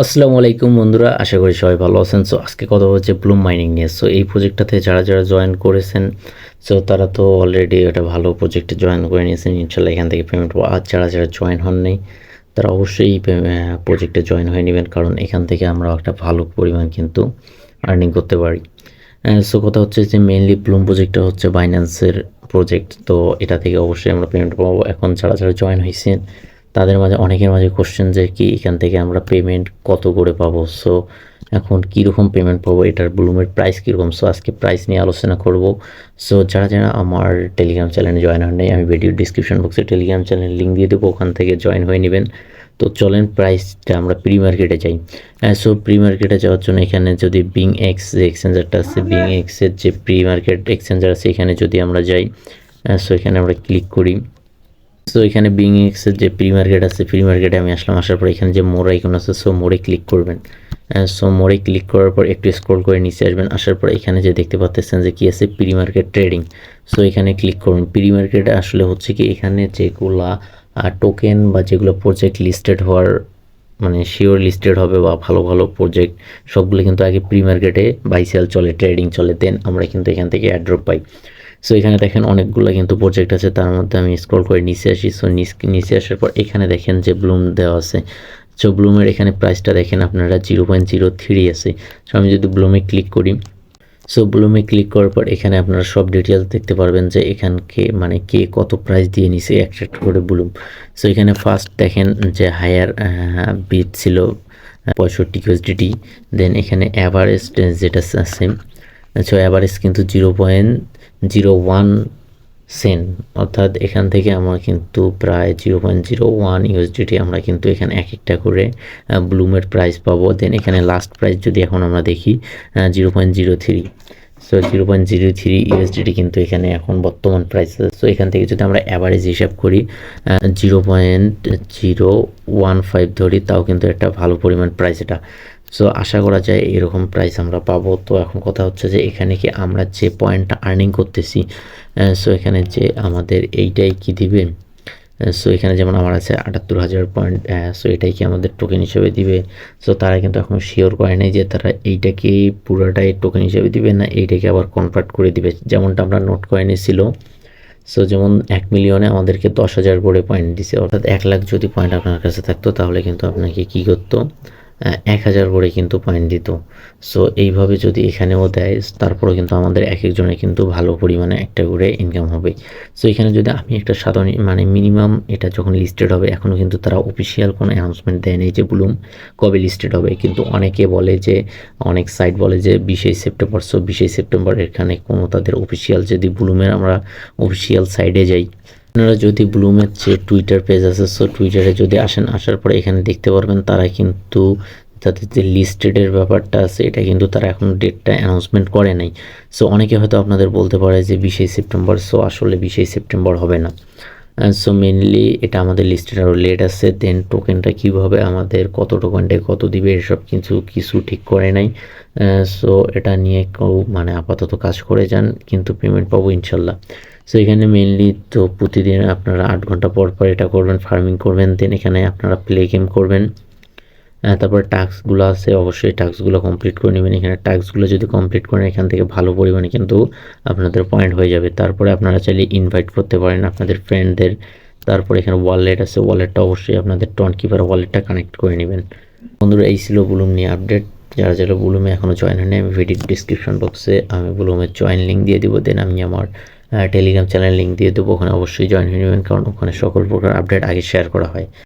আসসালামু আলাইকুম বন্ধুরা, আশা করি সবাই ভালো আছেন। সো আজকে কথা হচ্ছে ব্লুম মাইনিং নিয়ে। সো এই প্রজেক্টটাতে যারা যারা জয়েন করেছেন সো তারা তো অলরেডি একটা ভালো প্রজেক্টে জয়েন করে নিয়েছেন। ইনশাল্লাহ এখান থেকে পেমেন্ট পাবো। আর যারা যারা জয়েন হন নেই তারা অবশ্যই এই প্রজেক্টে জয়েন হয়ে নেবেন। কারণ এখান থেকে আমরা একটা ভালো পরিমাণ কিন্তু আর্নিং করতে পারি। সো কথা হচ্ছে যে মেনলি ব্লুম প্রজেক্টটা হচ্ছে বাইন্যান্সের প্রজেক্ট তো এটা থেকে অবশ্যই আমরা পেমেন্ট পাবো। এখন যারা যারা জয়েন হয়েছেন তাদের মাঝে, অনেকের মাঝে কোশ্চেন যে কি, এখান থেকে আমরা পেমেন্ট কত করে পাবো? সো এখন কীরকম পেমেন্ট পাবো? এটার ব্লুমের প্রাইস কীরকম? সো আজকে প্রাইস নিয়ে আলোচনা করব। সো যারা যারা আমার টেলিগ্রাম চ্যানেলে জয়েন হন নাই, আমি ভিডিও ডিসক্রিপশন বক্সে টেলিগ্রাম চ্যানেল লিঙ্ক দিয়ে দেবো, ওখান থেকে জয়েন হয়ে নেবেন। তো চলেন প্রাইসটা আমরা প্রি মার্কেটে যাই। সো প্রি মার্কেটে যাওয়ার জন্য এখানে যদি বিং এক্স যে এক্সচেঞ্জারটা আছে বিং এক্সের যে প্রি মার্কেট এক্সচেঞ্জার আছে, এখানে যদি আমরা যাই সো এখানে আমরা ক্লিক করি। সো এখানে বিং এক্সের যে প্রি মার্কেট আছে প্রি মার্কেটে আমি আসলাম, আসার পর এখানে যে মোড় আইকন আছে সো মোড়ে ক্লিক করবেন। সো মোড়ে ক্লিক করার পর একটু স্ক্রল করে নিচে আসবেন, আসার পর এখানে যে দেখতে পাচ্ছেন যে কী আছে প্রি মার্কেট ট্রেডিং সো এখানে ক্লিক করুন। প্রি মার্কেটে আসলে হচ্ছে কি এখানে যেগুলা টোকেন বা যেগুলো প্রজেক্ট লিস্টেড হওয়ার মানে শিওর লিস্টেড হবে বা ভালো ভালো প্রজেক্ট সবগুলো কিন্তু আগে প্রি মার্কেটে বাই সেল চলে ট্রেডিং চলে দেন আমরা কিন্তু এখান থেকে অ্যাড্রপ পাই। সো এখানে দেখেন অনেকগুলো কিন্তু প্রজেক্ট আছে। তার মধ্যে আমি স্ক্রল করে নিচে আসি। সো নিচে আসার পর এখানে দেখেন যে ব্লুম দেওয়া আছে। সো ব্লুমের এখানে প্রাইসটা দেখেন আপনারা জিরো পয়েন্ট জিরো থ্রি আছে। সো আমি যদি ব্লুমে ক্লিক করি সো ব্লুমে ক্লিক করার পর এখানে আপনারা সব ডিটেলস দেখতে পারবেন যে এখানকে মানে কে কত প্রাইস দিয়ে নিছে একটা করে ব্লুম সো এখানে ফার্স্ট দেখেন যে হায়ার বিট ছিল পঁয়ষট্টি ইউএসডিটি দেন এখানে অ্যাভারেজ যেটা আছে সো অ্যাভারেজ কিন্তু zero point zero one cent অর্থাৎ এখান থেকে আমরা কিন্তু প্রায় zero point zero one USDT আমরা কিন্তু এখানে এক একটা করে ব্লুমের প্রাইস পাবো। দেন এখানে লাস্ট প্রাইস যদি এখন আমরা দেখি zero point zero three so zero point zero three USDT কিন্তু এখানে এখন বর্তমান প্রাইস সো এখান থেকে যদি আমরা অ্যাভারেজ হিসাব করি zero point zero one five ধরি, তাও কিন্তু একটা ভালো পরিমাণ প্রাইস এটা। সো আশা করা যায় এরকম প্রাইস আমরা পাবো। তো, এখন কথা হচ্ছে যে, এখানে কি আমরা যে পয়েন্টটা আর্নিং করতেছি সো এখানে যে আমাদের এইটাই কি দিবে? সো এখানে যেমন আমার আছে আটাত্তর হাজার পয়েন্ট সো এটাই কি আমাদের টোকেন হিসেবে দিবে? সো তারা কিন্তু এখন শিওর করে নেই যে তারা এইটাকে পুরোটাই টোকেন হিসেবে দিবে না এইটাকে আবার কনভার্ট করে দিবে? যেমনটা আমরা নোট কয়েনে ছিল। সো যেমন এক মিলিয়নে আমাদেরকে দশ হাজার করে পয়েন্ট দিছে। অর্থাৎ এক লাখ যদি পয়েন্ট আপনার কাছে থাকতো, তাহলে কিন্তু আপনাকে কী করতো? এক হাজার করে কিন্তু পয়েন্ট দিত। সো এইভাবে যদি এখানেও দেয়, তারপরেও কিন্তু আমাদের এক একজনে কিন্তু ভালো পরিমাণে একটা করে ইনকাম হবে। সো এখানে যদি আমি একটা সাধারণ মানে মিনিমাম এটা যখন লিস্টেড হবে এখনও কিন্তু তারা অফিসিয়াল কোনো অ্যানাউন্সমেন্ট দেয়নি যে ব্লুম কবে লিস্টেড হবে। কিন্তু অনেকে বলে যে, অনেক সাইট বলে যে বিশে সেপ্টেম্বর। সো বিশে সেপ্টেম্বর এখানে কোনো তাদের অফিসিয়াল যদি ব্লুমের আমরা অফিসিয়াল সাইডে যাই আপনারা যদি ব্লুমের যে টুইটার পেজ আছে সো টুইটারে যদি আসেন, আসার পরে এখানে দেখতে পারবেন তারা কিন্তু তাদের যে লিস্টেডের ব্যাপারটা আছে, এটা কিন্তু তারা এখন ডেটটা অ্যানাউন্সমেন্ট করে নাই। সো অনেকে হয়তো আপনাদের বলতে পারে যে বিশে সেপ্টেম্বর সো আসলে বিশে সেপ্টেম্বর হবে না। সো মেনলি এটা আমাদের লিস্টেড আরও লেট আছে দেন টোকেনটা কীভাবে আমাদের, কত টোকেনটায় কত দিবে, এসব কিছু কিছু ঠিক করে নাই। সো এটা নিয়ে কেউ মানে আপাতত কাজ করে যান, কিন্তু পেমেন্ট পাবো ইনশাল্লাহ। সো এখানে মেনলি তো প্রতিদিন আপনারা আট ঘণ্টা পর পর এটা করবেন ফার্মিং করবেন দেন এখানে আপনারা প্লে গেম করবেন। তারপর টাস্কগুলো আছে, অবশ্যই টাস্কগুলো কমপ্লিট করে নেবেন। এখানে টাস্কগুলো যদি কমপ্লিট করেন, এখান থেকে ভালো পরিমাণে কিন্তু আপনাদের পয়েন্ট হয়ে যাবে। তারপরে আপনারা চাইলে ইনভাইট করতে পারেন আপনাদের ফ্রেন্ডদের তারপর এখানে ওয়ালেট আছে ওয়ালেটটা অবশ্যই আপনাদের টন কিপার ওয়ালেটটা কানেক্ট করে নেবেন। বন্ধুরা, এই ছিল বুলুম নিয়ে আপডেট যারা যারা বুলুমে এখনও জয়েন হয়নি আমি ভিডিও ডিসক্রিপশন বক্সে আমি বুলুমের জয়েন লিঙ্ক দিয়ে দেবো দেন আমি আমার টেলিগ্রাম চ্যানেল লিঙ্ক দিয়ে দেবো। ওখানে অবশ্যই জয়েন হয়ে নেবেন, কারণ ওখানে সকল প্রকার আপডেট আগে শেয়ার করা হয়।